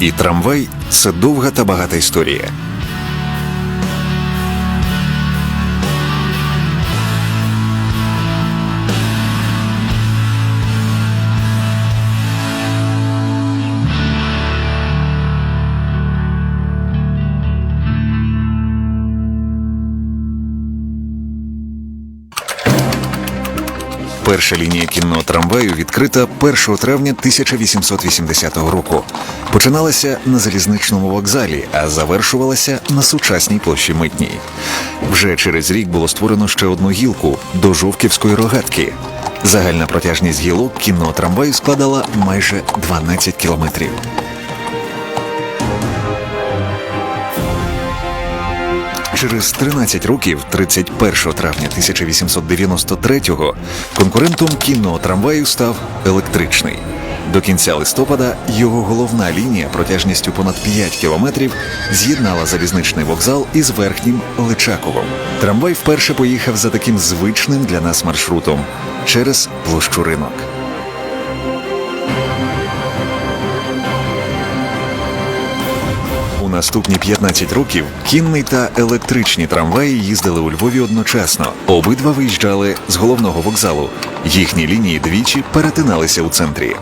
і трамвай це довга та багата історія. Перша лінія кінного трамваю відкрита 1 травня 1880 року. Починалася на залізничному вокзалі, а завершувалася на сучасній площі Митній. Вже через рік було створено ще одну гілку до Жовківської рогатки. Загальна протяжність гілок кінного трамваю складала майже 12 кілометрів. Через 13 років, 31 травня 1893-го, конкурентом кінного трамваю став електричний. До кінця листопада його головна лінія протяжністю понад 5 кілометрів з'єднала залізничний вокзал із верхнім Личаковом. Трамвай вперше поїхав за таким звичним для нас маршрутом через площу ринок. У наступні 15 років кінний та електричні трамваї їздили у Львові одночасно. Обидва виїжджали з головного вокзалу. Їхні лінії двічі перетиналися у центрі.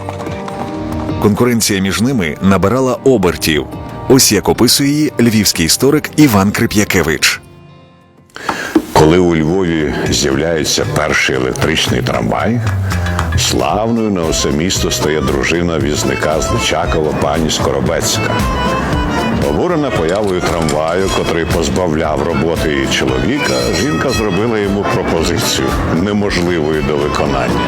Конкуренція між ними набирала обертів. Ось як описує її львівський історик Іван Крип'якевич. Коли у Львові з'являється перший електричний трамвай, славною на усе місто стає дружина візника з Личакова пані Скоробецька. Обурена появою трамваю, котрий позбавляв роботи її чоловіка, жінка зробила йому пропозицію неможливою до виконання.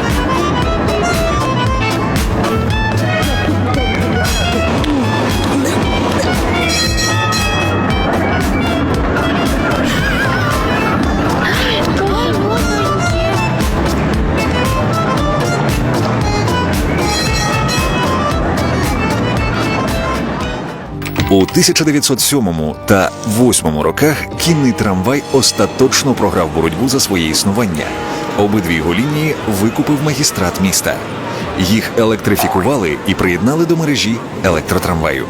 У 1907 та 8 роках кінний трамвай остаточно програв боротьбу за своє існування. Обидві його лінії викупив магістрат міста. Їх електрифікували і приєднали до мережі електротрамваю.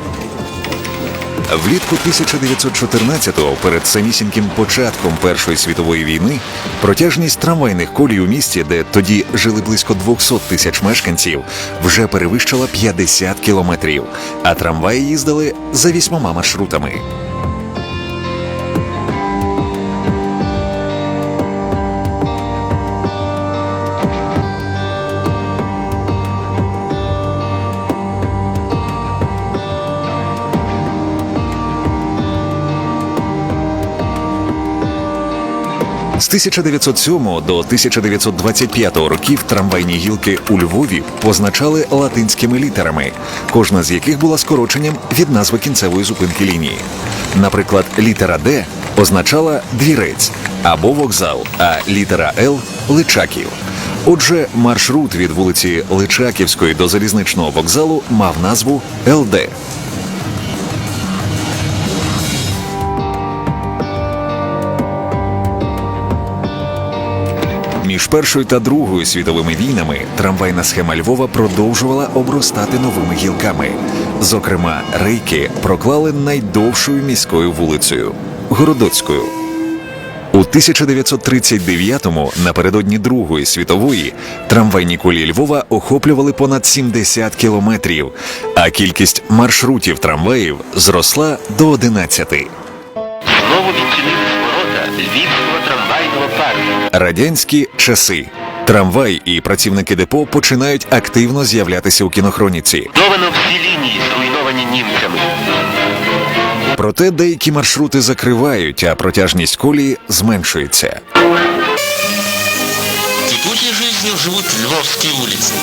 Влітку 1914-го, перед самісіньким початком Першої світової війни, протяжність трамвайних колій у місті, де тоді жили близько 200 тисяч мешканців, вже перевищила 50 кілометрів, а трамваї їздили за вісьмома маршрутами. З 1907 до 1925 років трамвайні гілки у Львові позначали латинськими літерами, кожна з яких була скороченням від назви кінцевої зупинки лінії. Наприклад, літера Д означала двірець або вокзал, а літера Л Личаків. Отже, маршрут від вулиці Личаківської до залізничного вокзалу мав назву ЛД. Між першою та другою світовими війнами трамвайна схема Львова продовжувала обростати новими гілками. Зокрема, рейки проклали найдовшою міською вулицею Городоцькою. У 1939-му, напередодні Другої світової, трамвайні колії Львова охоплювали понад 70 кілометрів, а кількість маршрутів трамваїв зросла до 11. Знову відчинились ворота парку. Радянські часи. Трамвай і працівники депо починають активно з'являтися у кінохроніці. Довано всі лінії, зруйновані німцями. Проте деякі маршрути закривають, а протяжність колії зменшується. Кипучей жизнью живут львовские улицы.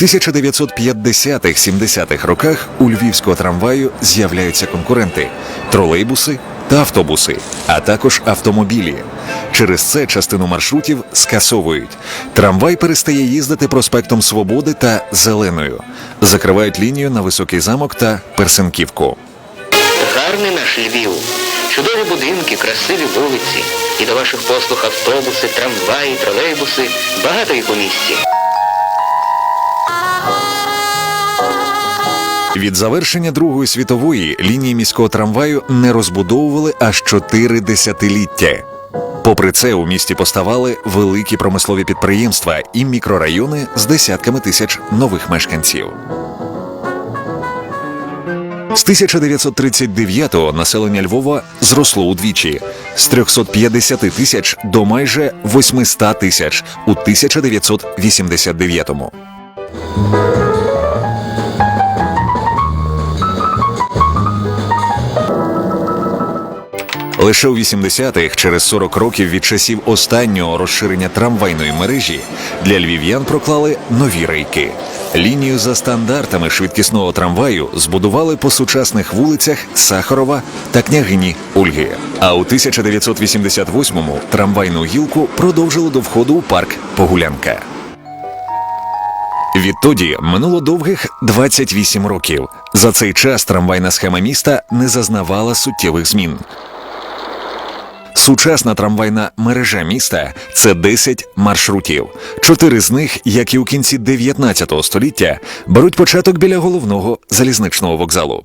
1950-70-х роках у львівського трамваю з'являються конкуренти тролейбуси та автобуси, а також автомобілі. Через це частину маршрутів скасовують. Трамвай перестає їздити проспектом Свободи та Зеленою. Закривають лінію на Високий замок та Персенківку. Гарний наш Львів. Чудові будинки, красиві вулиці. І до ваших послуг автобуси, трамваї, тролейбуси. Багато їх у місті. Від завершення Другої світової лінії міського трамваю не розбудовували аж чотири десятиліття. Попри це, у місті поставали великі промислові підприємства і мікрорайони з десятками тисяч нових мешканців. З 1939-го населення Львова зросло удвічі з 350 тисяч до майже 800 тисяч у 1989-му. Лише у 80-х, через 40 років від часів останнього розширення трамвайної мережі, для львів'ян проклали нові рейки. Лінію за стандартами швидкісного трамваю збудували по сучасних вулицях Сахарова та княгині Ольги. А у 1988-му трамвайну гілку продовжили до входу у парк Погулянка. Відтоді минуло довгих 28 років. За цей час трамвайна схема міста не зазнавала суттєвих змін. Сучасна трамвайна мережа міста це 10 маршрутів. Чотири з них, як і у кінці 19 століття, беруть початок біля головного залізничного вокзалу.